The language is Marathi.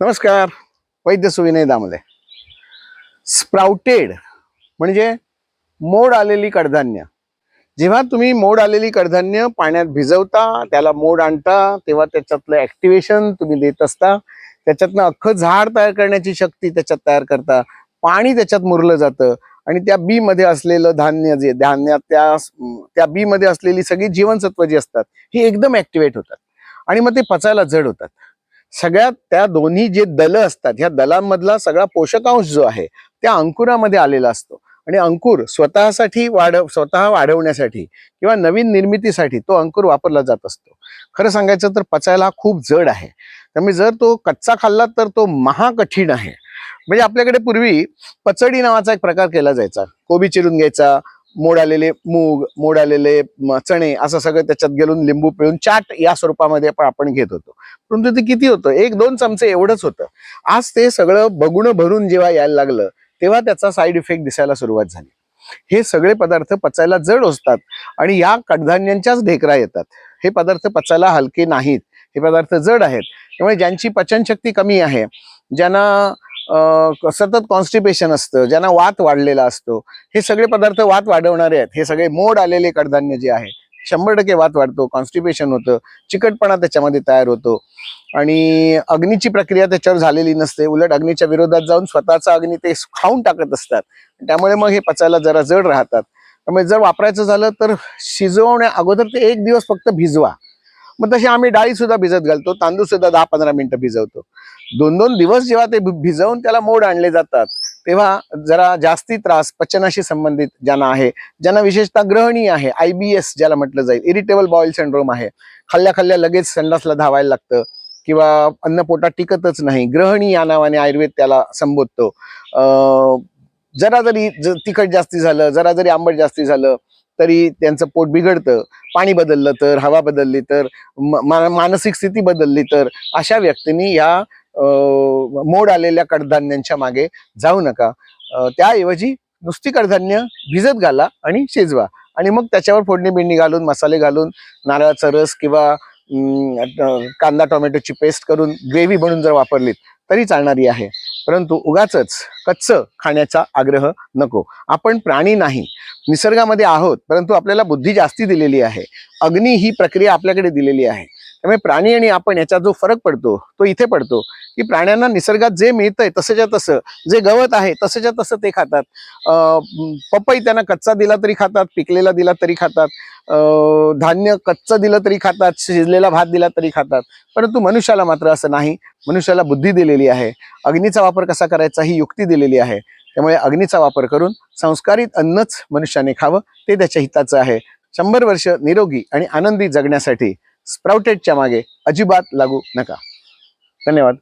नमस्कार वैद्य सुविनय दामले स्प्राउटेड म्हणजे मोड आलेली कडधान्य. जेव्हा तुम्ही मोड आलेली कडधान्य पाण्यात भिजवता त्याला मोड आणता तेव्हा त्याच्यातलं ॲक्टिवेशन तुम्ही देत असता त्याच्यातनं अख्खं झाड तयार करण्याची शक्ती त्याच्यात तयार करता पाणी त्याच्यात मुरलं जातं आणि त्या बी मध्ये असलेलं धान्य जे धान्यात त्या त्या बी मध्ये असलेली सगळी जीवनसत्व जी असतात ही एकदम ऍक्टिव्हेट होतात. आणि मग ते पचायला जड होतात. सगळ्यात त्या दोन्ही जे दल असतात ह्या दलांमधला सगळा पोषकांश जो आहे त्या अंकुरामध्ये आलेला असतो. आणि अंकुर स्वतःसाठी वाढव स्वतः वाढवण्यासाठी किंवा नवीन निर्मितीसाठी तो अंकुर वापरला जात असतो. खरं सांगायचं तर पचायला खूप जड आहे. त्यामुळे जर तो कच्चा खाल्ला तर तो महाकठीण आहे. म्हणजे आपल्याकडे पूर्वी पचडी नावाचा एक प्रकार केला जायचा. कोबी चिरून घ्यायचा मोड आलेले मूग मोड आलेले चणे असं सगळं त्याच्यात गेलून लिंबू पिळून चाट या स्वरूपामध्ये पण आपण घेत होतो. परंतु ते किती होतं? एक दोन चमचे एवढंच होतं. आज ते सगळं बगुणं भरून जेव्हा यायला लागलं तेव्हा त्याचा साईड इफेक्ट दिसायला सुरुवात झाली. हे सगळे पदार्थ पचायला जड असतात आणि या कडधान्यांच्याच ढेकरा येतात. हे पदार्थ पचायला हलके नाहीत. हे पदार्थ जड आहेत. त्यामुळे ज्यांची पचनशक्ती कमी आहे ज्यांना सतत कॉन्स्टिपेशन असतं ज्यांना वात वाढलेला असतो हे सगळे पदार्थ वात वाढवणारे आहेत. हे सगळे मोड आलेले कडधान्य जे आहे शंभर टक्के वात वाढतो कॉन्स्टिपेशन होतं चिकटपणा त्याच्यामध्ये तयार होतो. आणि अग्नीची प्रक्रिया त्याच्यावर झालेली नसते. उलट अग्नीच्या विरोधात जाऊन स्वतःचा अग्नी ते खाऊन टाकत असतात. त्यामुळे मग हे पचायला जरा जड राहतात. त्यामुळे जर वापरायचं झालं तर शिजवण्या अगोदर ते एक दिवस फक्त भिजवा. मग तशी आम्ही डाळी सुद्धा भिजत घालतो तांदूळ सुद्धा दहा पंधरा मिनिटं भिजवतो. दोन दोन दिवस जेव्हा ते भिजवून त्याला मोड आणले जातात तेव्हा जरा जास्ती त्रास पचनाशी संबंधित ज्यांना आहे ज्यांना विशेषतः ग्रहणी आहे आय बी एस ज्याला म्हटलं जाईल इरिटेबल बॉईल सिंड्रोम आहे. खाल्ल्या खाल्ल्या लगेच संडासला धावायला लागतं किंवा अन्न पोटात टिकतच नाही ग्रहणी या नावाने आयुर्वेद त्याला संबोधतो. जरा जरी तिखट जास्ती झालं जरा जरी आंबट जास्ती झालं तरी त्यांचं पोट बिघडतं पाणी बदललं तर हवा बदलली तर मा- मानसिक स्थिती बदलली तर अशा व्यक्तींनी या मोड आलेल्या कडधान्यांच्या मागे जाऊ नका. त्याऐवजी नुसती कडधान्य भिजत घाला आणि शिजवा. आणि मग त्याच्यावर फोडणी बिडणी घालून मसाले घालून नारळाचा रस किंवा कांदा टोमॅटोची पेस्ट करून ग्रेव्ही बनून जर वापरलीत तरी चालणारी आहे. परंतु उगाच कच्चं खाण्याचा आग्रह नको. आपण प्राणी नाही निसर्गामध्ये आहोत परंतु आपल्याला बुद्धी जास्ती दिलेली आहे. अग्नी ही प्रक्रिया आपल्याकडे दिलेली आहे. त्यामुळे प्राणी आणि आपण याचा जो फरक पडतो तो इथे पडतो की प्राण्यांना निसर्गात जे मिळतंय तसंच्या तसं जे गवत आहे तसंच्या तसं ते खातात. पपई त्यांना कच्चा दिला तरी खातात पिकलेला दिला तरी खातात. धान्य कच्चं दिलं तरी खातात शिजलेला भात दिला तरी खातात. परंतु मनुष्याला मात्र असं नाही. मनुष्याला बुद्धी दिलेली आहे. अग्नीचा वापर कसा करायचा ही युक्ती दिलेली आहे. त्यामुळे अग्नीचा वापर करून संस्कारित अन्नच मनुष्याने खावं ते त्याच्या हिताचं आहे. शंभर वर्ष निरोगी आणि आनंदी जगण्यासाठी स्प्राउटेडच्या मागे अजिबात लागू नका. धन्यवाद.